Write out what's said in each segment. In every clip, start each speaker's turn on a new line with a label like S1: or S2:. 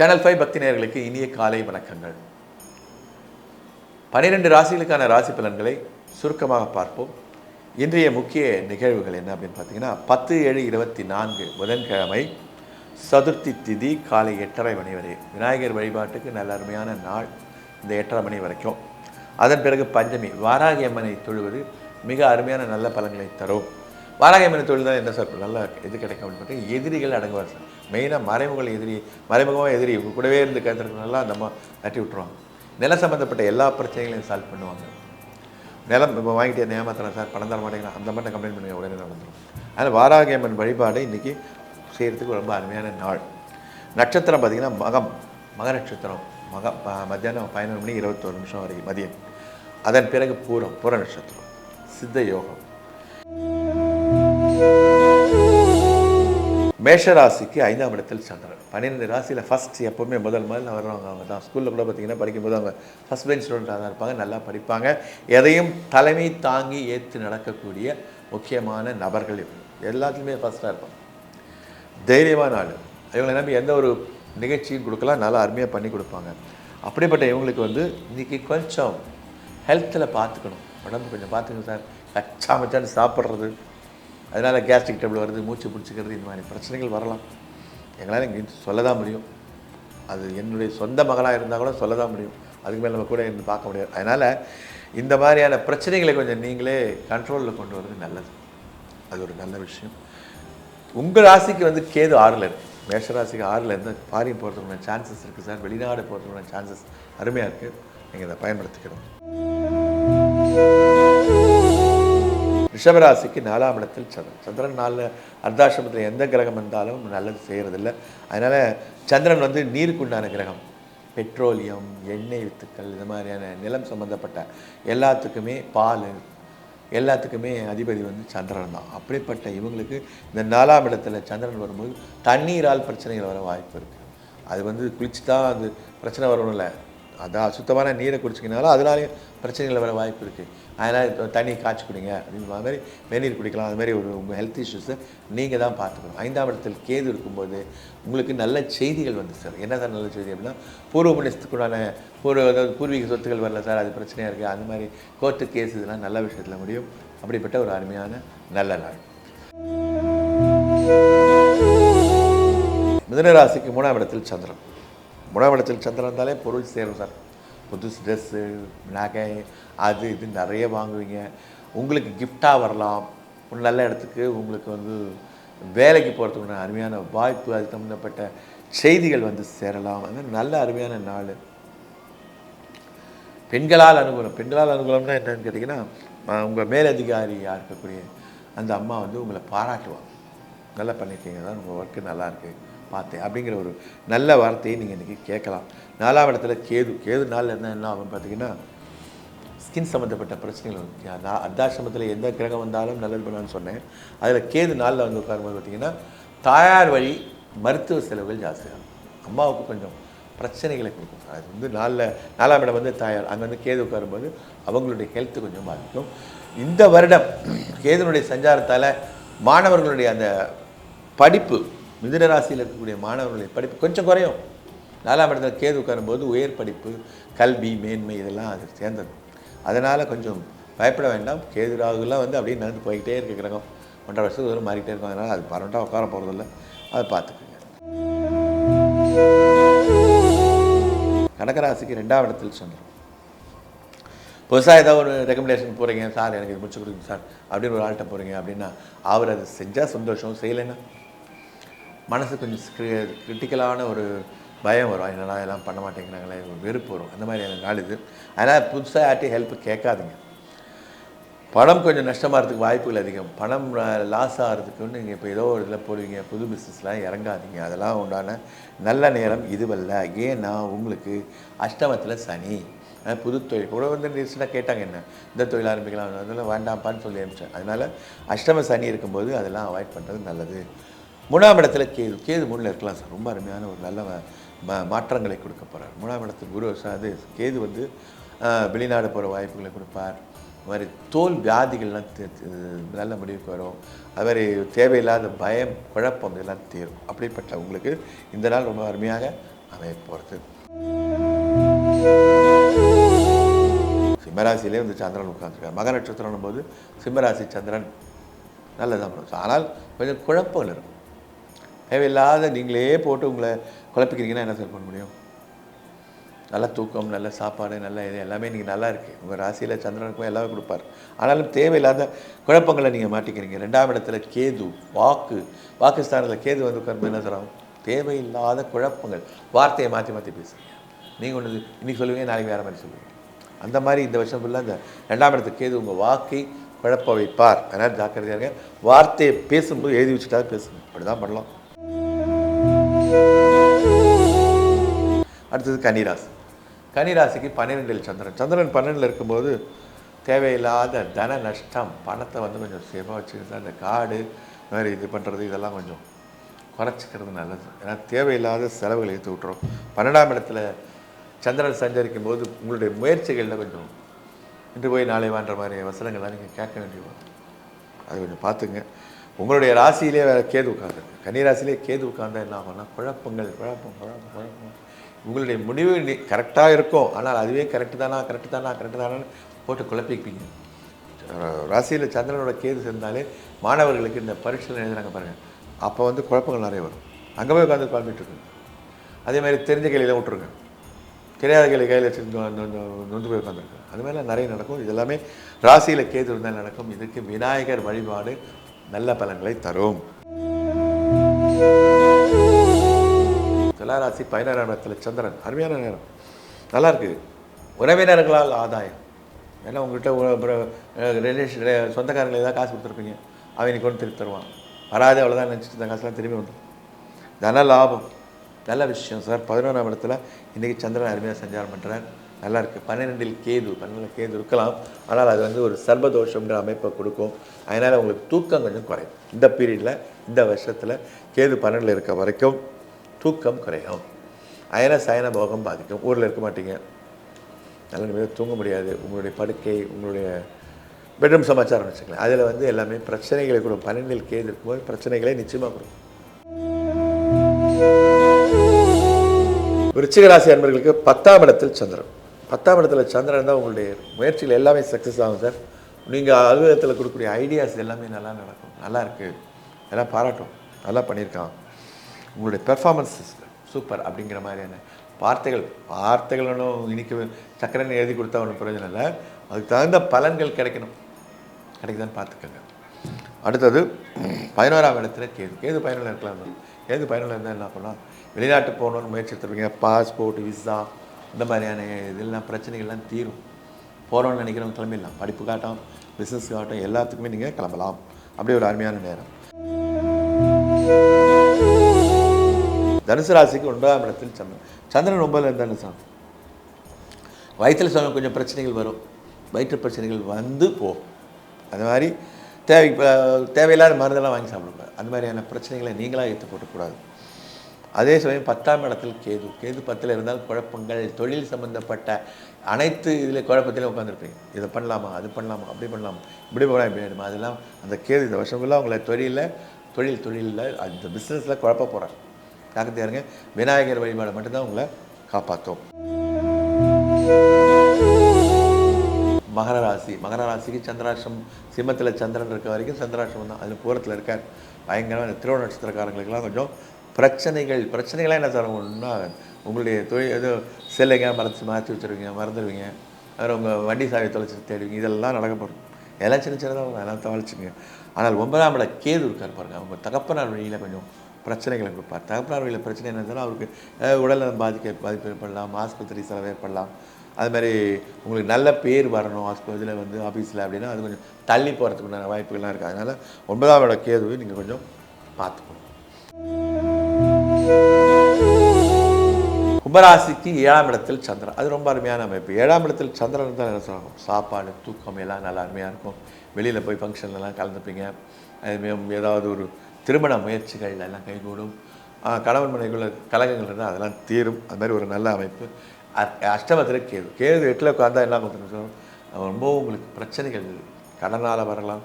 S1: Channel five பக்திநேயர்களுக்கு இனிய காலை வணக்கங்கள். பனிரெண்டு ராசிகளுக்கான ராசி பலன்களை சுருக்கமாக பார்ப்போம். இன்றைய முக்கிய நிகழ்வுகள் என்ன அப்படின்னு பார்த்தீங்கன்னா பத்து ஏழு இருபத்தி நான்கு புதன்கிழமை சதுர்த்தி திதி காலை எட்டரை மணி வரை. விநாயகர் வழிபாட்டுக்கு நல்ல அருமையான நாள் இந்த எட்டரை மணி வரைக்கும். அதன் பிறகு பஞ்சமி வாராகி அம்மனை தொழுவது மிக அருமையான நல்ல பலன்களை தரும். வாராகி அம்மனை தொழில் தான் என்ன சார் நல்லா இது கிடைக்கும் அப்படின்னு பார்த்தீங்கன்னா எதிரிகள் அடங்குவார் சார். மெயினாக மறைமுக எதிரி மறைமுகமாக எதிரி கூடவே இருந்து கேட்டுருக்கனால அந்த அம்மா தட்டி விட்டுருவாங்க. நில சம்மந்தப்பட்ட எல்லா பிரச்சனைகளையும் சால்வ் பண்ணுவாங்க. நிலம் இப்போ வாங்கிட்டு ஏமாத்துறேன் சார்? பணம் தர மாட்டேங்கிறேன் அந்த மாதிரி கம்ப்ளைண்ட் பண்ணி உடனே நடந்துடும் அதனால் வாராகி அம்மன் வழிபாடு இன்றைக்கி செய்கிறதுக்கு ரொம்ப அருமையான நாள். நட்சத்திரம் பார்த்திங்கன்னா மகம் மக நட்சத்திரம். மக ப- மத்தியானம் பதினொரு மணி இருபத்தோரு நிமிஷம் வரைக்கும் மதியம். அதன் பிறகு பூரம் பூர நட்சத்திரம். சித்த யோகம். மேஷராசிக்கு ஐந்தாம் இடத்தில் சந்திரன். பன்னிரெண்டு ராசியில் ஃபஸ்ட் எப்போவுமே முதல் முதல்ல வருவாங்க அவங்க தான். ஸ்கூலில் கூட பார்த்தீங்கன்னா படிக்கும்போது அவங்க ஃபஸ்ட் பெஞ்ச் ஸ்டூடெண்ட்டாக தான் இருப்பாங்க நல்லா படிப்பாங்க. எதையும் தலைமை தாங்கி ஏற்று நடக்கக்கூடிய முக்கியமான நபர்கள் இவங்க. எல்லாத்துலேயுமே ஃபஸ்ட்டாக இருப்பாங்க. தைரியமான ஆள். இவங்களை நம்பி எந்த ஒரு நிகழ்ச்சியும் கொடுக்கலாம் நல்லா அருமையாக பண்ணி கொடுப்பாங்க. அப்படிப்பட்ட இவங்களுக்கு வந்து இன்றைக்கி கொஞ்சம் ஹெல்த்தில் பார்த்துக்கணும் உடம்பு கொஞ்சம் பார்த்துக்கணும் சார். கச்சா மச்சான்னு சாப்பிட்றது அதனால் கேஸ்ட்ரிக் டபுள் வருது மூச்சு பிடிச்சிக்கிறது இந்த மாதிரி பிரச்சனைகள் வரலாம். எங்களால் இங்கே சொல்ல தான் முடியும். அது என்னுடைய சொந்த மகளாக இருந்தால் கூட சொல்ல தான் முடியும். அதுக்கு மேலே நம்ம கூட இருந்து பார்க்க முடியாது. அதனால் இந்த மாதிரியான பிரச்சனைகளை கொஞ்சம் நீங்களே கண்ட்ரோலில் கொண்டு வர்றது நல்லது. அது ஒரு நல்ல விஷயம். உங்கள் ராசிக்கு வந்து கேது ஆறில் இருக்கு. மேஷராசிக்கு ஆறில் இருந்து ஃபாரின் போகிறதுக்குள்ள சான்சஸ் இருக்குது சார். வெளிநாடு போகிறதுக்குள்ள சான்சஸ் அருமையாக இருக்குது நீங்கள் இதை பயன்படுத்திக்கணும். ரிஷபராசிக்கு நாலாம் இடத்தில் சந்திரன். சந்திரன் நாலில் அர்த்தாசிரமத்தில் எந்த கிரகம் வந்தாலும் நல்லது செய்கிறதில்ல அதனால் சந்திரன் வந்து நீருக்குண்டான கிரகம். பெட்ரோலியம் எண்ணெய் வித்துக்கள் இது மாதிரியான நிலம் சம்மந்தப்பட்ட எல்லாத்துக்குமே பால் எல்லாத்துக்குமே அதிபதி வந்து சந்திரன் தான். அப்படிப்பட்ட இவங்களுக்கு இந்த நாலாம் இடத்துல சந்திரன் வரும்போது தண்ணீரால் பிரச்சனைகள் வர வாய்ப்பு இருக்குது அது வந்து குளிச்சு தான் அது பிரச்சனை வரணும்ல அதான் சுத்தமான நீரை குடிச்சிக்கினாலும் அதனாலேயும் பிரச்சனைகள் வர வாய்ப்பு இருக்குது அதனால் தண்ணி காய்ச்சி குடிங்க அப்படின்ற மாதிரி வெந்நீர் குடிக்கலாம். அது மாதிரி ஒரு உங்கள் ஹெல்த் இஷ்யூஸை நீங்கள் தான் பார்த்துக்கணும். ஐந்தாம் இடத்தில் கேது இருக்கும்போது உங்களுக்கு நல்ல செய்திகள் வந்து சார் என்ன சார் நல்ல செய்தி அப்படின்னா பூர்வ புண்ணியத்துக்குண்டான பூர்வ அதாவது பூர்வீக சொத்துக்கள் வரல சார் அது பிரச்சனையாக இருக்குது அந்த மாதிரி கோர்ட்டு கேஸ் இதெல்லாம் நல்ல விஷயத்தில் முடியும். அப்படிப்பட்ட ஒரு அருமையான நல்ல நாள். மிதனராசிக்கு மூணாம் இடத்தில் சந்திரன். உணவடத்தில் சந்திரம் சந்திரன் இருந்தாலே பொருள் சேரும் சார். புதுசு ட்ரெஸ்ஸு நகை அது இது நிறைய வாங்குவீங்க. உங்களுக்கு கிஃப்டாக வரலாம். ஒரு நல்ல இடத்துக்கு உங்களுக்கு வந்து வேலைக்கு போகிறதுக்கு அருமையான வாய்ப்பு அது சம்மந்தப்பட்ட செய்திகள் வந்து சேரலாம். அது நல்ல அருமையான நாள். பெண்களால் அனுகூலம் பெண்களால் அனுகூலம்னா என்னன்னு கேட்டிங்கன்னா உங்கள் மேலதிகாரியாக இருக்கக்கூடிய அந்த அம்மா வந்து உங்களை பாராட்டுவாங்க. நல்லா பண்ணியிருக்கீங்க. தான் உங்கள் ஒர்க்கு நல்லாயிருக்கு பார்த்தேன் அப்படிங்கிற ஒரு நல்ல வார்த்தையை நீங்கள் இன்றைக்கி கேட்கலாம். நாலாம் இடத்துல கேது கேது நாளில் என்ன என்ன ஆகும் பார்த்தீங்கன்னா ஸ்கின் சம்மந்தப்பட்ட பிரச்சனைகள் நான் அர்த்தாசிரமத்தில் எந்த கிரகம் வந்தாலும் நல்லது பண்ணான்னு சொன்னேன். அதில் கேது நாளில் வந்து உட்காரும்போது பார்த்தீங்கன்னா தாயார் வழி மருத்துவ செலவுகள் ஜாஸ்தியாகும். அம்மாவுக்கு கொஞ்சம் பிரச்சனைகளை கொடுக்கும். அது வந்து நாளில் நாலாம் இடம் வந்து தாயார் அங்கே வந்து கேது உட்காரும்போது அவங்களுடைய ஹெல்த்து கொஞ்சம் பாதிக்கும். இந்த வருடம் கேதுனுடைய சஞ்சாரத்தால் மாணவர்களுடைய அந்த படிப்பு மிதுன ராசியில் இருக்கக்கூடிய மாணவர்களுடைய படிப்பு கொஞ்சம் குறையும். நாலாம் இடத்துல கேது உட்காரும்போது உயர் படிப்பு கல்வி மேன்மை இதெல்லாம் அது சேர்ந்தது. அதனால் கொஞ்சம் பயப்பட வேண்டாம். கேது ராகுலாம் வந்து அப்படியே நடந்து போய்கிட்டே இருக்க கிரகம். ஒன்றரை வருஷத்துக்கு தூரம் மாறிக்கிட்டே இருக்கும். அதனால் அது பரவண்டாக உட்கார போகிறதில்ல அதை பார்த்துக்குங்க. கடகராசிக்கு ரெண்டாம் இடத்தில் சொன்னோம் புதுசாக ஏதாவது ஒரு ரெக்கமெண்டேஷன் போகிறீங்க சார் எனக்கு இது முடிச்சு கொடுங்க சார். அப்படின்னு ஒரு ஆள்கிட்ட போகிறீங்க அப்படின்னா அவர் அதை செஞ்சால் சந்தோஷம். செய்யலைன்னா மனசு கொஞ்சம் கிரிட்டிக்கலான ஒரு பயம் வரும். என்னடா எல்லாம் பண்ண மாட்டேங்கிறாங்களே ஒரு வெறுப்பு வரும். அந்த மாதிரி எனக்கு நாள் இது. அதனால் புதுசாக யார்ட்டையும் ஹெல்ப் கேட்காதீங்க. பணம் கொஞ்சம் நஷ்டமாகிறதுக்கு வாய்ப்புகள் அதிகம். பணம் லாஸ் ஆகிறதுக்குன்னு நீங்கள் இப்போ ஏதோ ஒரு இதில் போடுவீங்க. புது பிஸ்னஸ்லாம் இறங்காதீங்க. அதெல்லாம் உண்டான நல்ல நேரம் இதுவல்ல. ஏன்னா உங்களுக்கு அஷ்டமத்தில் சனி புது தொழில். கூட வந்து ரீசெண்டாக கேட்டாங்க என்ன இந்த தொழில் ஆரம்பிக்கலாம் அதெல்லாம் வேண்டாம்ப்பான்னு சொல்லி அனுப்பிச்சேன். அதனால் அஷ்டம சனி இருக்கும்போது அதெல்லாம் அவாய்ட் பண்ணுறது நல்லது. மூணாம் இடத்துல கேது கேது மூணில் இருக்கலாம் சார். ரொம்ப அருமையான ஒரு நல்ல ம- மாற்றங்களை கொடுக்க போகிறார் மூணாம் இடத்துல குரு அது கேது வந்து வெளிநாடு போகிற வாய்ப்புகளை கொடுப்பார். அது மாதிரி தோல் வியாதிகள்லாம் நல்ல முடிவுக்கு வரும். அது மாதிரி தேவையில்லாத பயம் குழப்பம் இதெல்லாம் தீரும். அப்படிப்பட்ட உங்களுக்கு இந்த நாள் ரொம்ப அருமையாக அமைய போகிறது சிம்மராசிலே வந்து சந்திரன் உட்காந்துருக்கார் மக நட்சத்திரம் போது சிம்மராசி சந்திரன் நல்லதான் ஆனால் கொஞ்சம் குழப்பங்கள் இருக்கும். தேவையில்லாத நீங்களே போட்டு உங்களை குழப்பிக்கிறீங்கன்னா என்ன சார் பண்ண முடியும்? நல்ல தூக்கம் நல்ல சாப்பாடு நல்ல இது எல்லாமே நீங்கள் நல்லா இருக்குது உங்கள் ராசியில் சந்திரனுக்கும் எல்லாமே கொடுப்பார். ஆனாலும் தேவையில்லாத குழப்பங்களை நீங்கள் மாட்டிக்கிறீங்க. ரெண்டாம் இடத்துல கேது வாக்கு. பாகிஸ்தானில் கேது வந்து உட்கார்ந்து என்ன சொல்கிறாங்க தேவையில்லாத குழப்பங்கள். வார்த்தையை மாற்றி மாற்றி பேசுறீங்க. நீங்கள் ஒன்று இன்றைக்கி சொல்லுவீங்க நாளைக்கு வேறு மாதிரி சொல்லுவீங்க. அந்த மாதிரி இந்த வருஷம் ஃபுல்லாக இந்த ரெண்டாம் இடத்துக்கு கேது உங்கள் வாக்கை குழப்ப வைப்பார். அதனால் ஜாக்கிரதையாக இருங்க. வார்த்தையை பேசும்போது எழுதி வச்சுட்டா பேசுங்க. அப்படி தான் பண்ணலாம். அடுத்தது கன்னிராசி. கன்னிராசிக்கு பன்னிரெண்டில் சந்திரன். சந்திரன் பன்னெண்டில் இருக்கும்போது தேவையில்லாத தன நஷ்டம் பணத்தை வந்து கொஞ்சம் சேஃபாக வச்சுக்கிறது அந்த காடு இந்த மாதிரி இது பண்ணுறது இதெல்லாம் கொஞ்சம் குறைச்சிக்கிறது நல்லது. ஏன்னா தேவையில்லாத செலவுகளை எடுத்து விட்டுரும். பன்னெண்டாம் இடத்துல சந்திரன் சஞ்சரிக்கும் போது உங்களுடைய முயற்சிகளில் கொஞ்சம் இன்று போய் நாளை வான்ற மாதிரி வசனங்கள்லாம் நீங்கள் கேட்க வேண்டிய அது கொஞ்சம் பார்த்துங்க உங்களுடைய ராசியிலே வேறு கேது உட்காந்து கன்னிராசிலே கேது உட்காந்தா என்ன ஆகும்னா குழப்பங்கள் குழப்பம் குழப்பம் குழப்பம். உங்களுடைய முடிவு கரெக்டாக இருக்கும். ஆனால் அதுவே கரெக்டு தானா கரெக்டு தானா கரெக்டு தானான்னு போட்டு குழப்பிப்பீங்க. ராசியில் சந்திரனோட கேது சேர்ந்தாலே மாணவர்களுக்கு இந்த பரீட்சையில் எழுதுறாங்க பாருங்கள் அப்போ வந்து குழப்பங்கள் நிறைய வரும். அங்கே போய் உட்காந்து குழம்பிட்டுருக்குங்க அதே மாதிரி தெரிஞ்ச கையில் விட்டுருங்க. தெரியாத கையில் கையில் வச்சு நொந்து போய் உட்காந்துருக்கு அது மாதிரிலாம் நிறைய நடக்கும். இது எல்லாமே ராசியில் கேது இருந்தால் நடக்கும். இதுக்கு விநாயகர் வழிபாடு நல்ல பலன்களை தரும். துளாராசி பதினாறாம் இடத்துல சந்திரன். அருமையான நேரம். நல்லா இருக்கு உறவினர்களால் ஆதாயம். ஏன்னா உங்கள்கிட்ட ரிலேஷன் சொந்தக்காரங்களை ஏதாவது காசு கொடுத்துருப்பீங்க. அவன் கொண்டு திருப்பி தருவான். வராது அவ்வளோதான் நினச்சிட்டு இந்த காசுலாம் திரும்பி வந்துடும் தன லாபம். நல்ல விஷயம் சார். பதினோராம் இடத்துல இன்றைக்கி சந்திரன் அருமையாக சஞ்சாரம் பண்ணுறார் நல்லா இருக்குது பன்னிரெண்டில் கேது பன்னெண்டில் கேது இருக்கலாம். ஆனால் அது வந்து ஒரு சர்வதோஷம்ன்ற அமைப்பை கொடுக்கும். அதனால் உங்களுக்கு தூக்கம் கொஞ்சம் குறையும். இந்த பீரியடில் இந்த வருஷத்தில் கேது பன்னெண்டில் இருக்க வரைக்கும் தூக்கம் குறையும். அயன சயன போகம் பாதிக்கும். ஊரில் இருக்க மாட்டீங்க. நல்ல நிமிடம் தூங்க முடியாது. உங்களுடைய படுக்கை உங்களுடைய பெட்ரூம் சமாச்சாரம் வச்சுக்கலாம் அதில் வந்து எல்லாமே பிரச்சனைகளை கொடுக்கும். பன்னெண்டில் கேது இருக்கும்போது பிரச்சனைகளை நிச்சயமாக கொடுக்கும். விருச்சிகராசி அன்பர்களுக்கு பத்தாம் இடத்தில் சந்திரன். பத்தாம் இடத்துல சந்திரன் தான் உங்களுடைய முயற்சியில் எல்லாமே சக்ஸஸ் ஆகும் சார் நீங்கள் அலுவலகத்தில் கொடுக்கக்கூடிய ஐடியாஸ் எல்லாமே நல்லா நடக்கும். நல்லா இருக்குது எல்லாம் பாராட்டும். நல்லா பண்ணியிருக்கான். உங்களுடைய பெர்ஃபார்மன்ஸ் சூப்பர் அப்படிங்கிற மாதிரியான வார்த்தைகள் வார்த்தைகள் ஒன்றும் இனிக்க சக்கரன்னு எழுதி கொடுத்தா ஒன்றும் பிரயோஜனம் இல்லை. அதுக்கு தகுந்த பலன்கள் கிடைக்கணும். கிடைக்குதான்னு பார்த்துக்கோங்க. அடுத்தது பதினோராம் இடத்துல கேது. கேது பயனுள்ள இருக்கலாம் கேது பயனுள்ள இருந்தால் என்ன பண்ணலாம்? வெளிநாட்டு போகணுன்னு முயற்சி எடுத்துருப்பீங்க. பாஸ்போர்ட் விசா இந்த மாதிரியான இதெல்லாம் பிரச்சனைகள்லாம் தீரும். போகிறோம்னு நினைக்கிறவங்க கிளம்பிடலாம். படிப்பு காட்டும் பிஸ்னஸ் காட்டும் எல்லாத்துக்குமே நீங்கள் கிளம்பலாம். அப்படி ஒரு அருமையான நேரம். தனுசு ராசிக்கு ஒன்பதாம் இடத்தில் சந்திரன். சந்திரன் ஒன்பதில் இருந்தாலும் சார் வயிற்றில் சொன்ன கொஞ்சம் பிரச்சனைகள் வரும். வயிற்று பிரச்சனைகள் வந்து போகும். அது மாதிரி தேவை தேவையில்லாத மருந்தெல்லாம் வாங்கி சாப்பிடக்கூடாது அந்த மாதிரியான பிரச்சனைகளை நீங்களாக ஏற்று போட்டக்கூடாது அதே சமயம் பத்தாம் இடத்தில் கேது. கேது பத்தில் இருந்தால் குழப்பங்கள் தொழில் சம்பந்தப்பட்ட அனைத்து இதில் குழப்பத்திலும் உட்காந்துருப்பீங்க இதை பண்ணலாமா அது பண்ணலாமா அப்படி பண்ணலாமா இப்படி போகலாம் இப்படி வேணுமா அதெல்லாம் அந்த கேது இந்த வருஷம் ஃபுல்லாக உங்களை தொழிலில் தொழில் தொழிலில் அந்த பிஸ்னஸில் குழப்ப போகிறாங்க ஜாக்கிரதையா இருங்க விநாயகர் வழிபாடு மட்டும்தான் உங்களை காப்பாற்றும். மகர ராசி மகர ராசிக்கு சந்திராஷ்டம் சிம்மத்தில் சந்திரன் இருக்க வரைக்கும் சந்திராஷ்டம் தான். அதில் பூரத்தில் இருக்கார். பயங்கரமாக இந்த திருவண்ண நட்சத்திரக்காரங்களுக்கெல்லாம் கொஞ்சம் பிரச்சனைகள் பிரச்சனைகளாக என்ன தரணும்னா உங்களுடைய தொழில் ஏதோ செல்லைங்க மறந்து மாற்றி வச்சுருவீங்க மறந்துடுவீங்க அப்புறம் உங்கள் வண்டி சாவி தொலைச்சி தேடுவீங்க. இதெல்லாம் நடக்க போகிறோம் எல்லாம் சின்ன சின்னதாக எல்லாம் தவழிச்சுங்க ஆனால் ஒன்பதாம் இட கேது இருக்கார் பாருங்கள் அவங்க தகப்பனார் வழியில் கொஞ்சம் பிரச்சனைகளை கொடுப்பார். தகப்பனார் வழியில் பிரச்சனை என்னதுன்னா அவருக்கு உடல்நலம் பாதிக்க பாதிப்பு ஏற்படலாம் ஆஸ்பத்திரி செலவு ஏற்படலாம். அது மாதிரி உங்களுக்கு நல்ல பேர் வரணும் ஆஸ்பத்திரியில் வந்து ஆஃபீஸில் அப்படின்னா அது கொஞ்சம் தள்ளி போகிறதுக்குண்டான வாய்ப்புகள்லாம் இருக்குது அதனால் ஒன்பதாம் இட கேதுவை நீங்கள் கொஞ்சம் பார்த்துக்கணும். கும்பராசிக்கு ஏழாம் இடத்தில் சந்திரன். அது ரொம்ப அருமையான அமைப்பு. ஏழாம் இடத்தில் சந்திரன் தான் என்ன சொல்லணும் சாப்பாடு தூக்கம் எல்லாம் நல்லா அருமையாக இருக்கும். வெளியில் போய் ஃபங்க்ஷன்லாம் கலந்துப்பீங்க. அதுமாரி ஏதாவது ஒரு திருமண முயற்சிகள் எல்லாம் கைகூடும். கணவன் மனைவிக்குள்ள கலகங்கள் இருந்தால் அதெல்லாம் தீரும். அது மாதிரி ஒரு நல்ல அமைப்பு. அஷ்டமத்தில் கேது. கேது எட்டில் உட்காந்தா என்ன பண்ணுறோம் ரொம்ப உங்களுக்கு பிரச்சனைகள். கடனால் வரலாம்.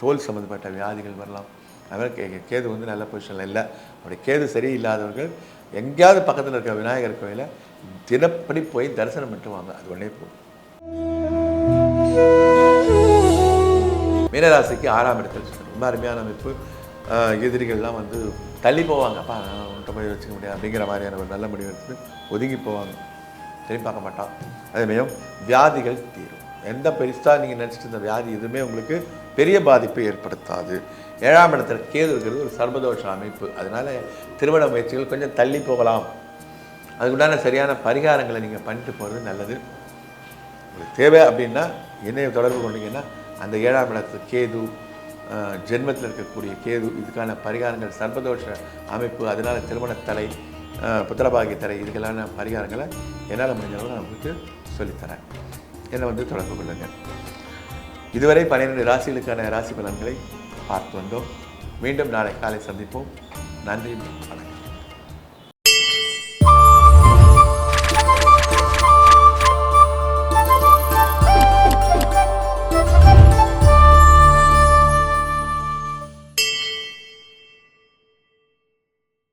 S1: தோல் சம்மந்தப்பட்ட வியாதிகள் வரலாம். அது மாதிரி கேது வந்து நல்ல பொசிஷனில் இல்லை. அப்படி கேது சரியில்லாதவர்கள் எங்கேயாவது பக்கத்தில் இருக்க விநாயகர் கோயிலை தினப்படி போய் தரிசனம் பண்ணிட்டு வாங்க. அது ஒன்றே போதும். மீனராசிக்கு ஆறாம் இடத்தில் ரொம்ப அருமையான அமைப்பு. எதிரிகள்லாம் வந்து தள்ளி போவாங்க. அப்பா நான் போய் வச்சுக்க முடியாது அப்படிங்கிற மாதிரியான ஒரு நல்ல முடிவு எடுத்து ஒதுங்கி போவாங்க. திரும்பி பார்க்க மாட்டான். அதேமாதிரி வியாதிகள் தீரும். எந்த பெருசாக நீங்கள் நினச்சிட்டு இருந்த வியாதி எதுவுமே உங்களுக்கு பெரிய பாதிப்பை ஏற்படுத்தாது. ஏழாம் இடத்துல கேது இருக்கிறது ஒரு சர்வதோஷ அமைப்பு. அதனால் திருமண முயற்சிகள் கொஞ்சம் தள்ளி போகலாம். அதுக்குண்டான சரியான பரிகாரங்களை நீங்கள் பண்ணிட்டு போகிறது நல்லது. உங்களுக்கு தேவை அப்படின்னா என்னைய தொடர்பு கொண்டீங்கன்னா அந்த ஏழாம் இடத்து கேது ஜென்மத்தில் இருக்கக்கூடிய கேது இதுக்கான பரிகாரங்கள் சர்வதோஷ அமைப்பு அதனால் திருமணத்தலை புத்திரபாகி புத்திரபாகிய தலை இதுக்கெல்லாம் பரிகாரங்களை என்னால் முடிஞ்சளவு நான் உங்களுக்கு சொல்லித்தரேன். என்னை வந்து தொடர்பு கொள்ளுங்கள் இதுவரை பன்னிரெண்டு ராசிகளுக்கான ராசி பலன்களை பார்த்து வந்தோம். மீண்டும் நாளை காலை சந்திப்போம். நன்றி.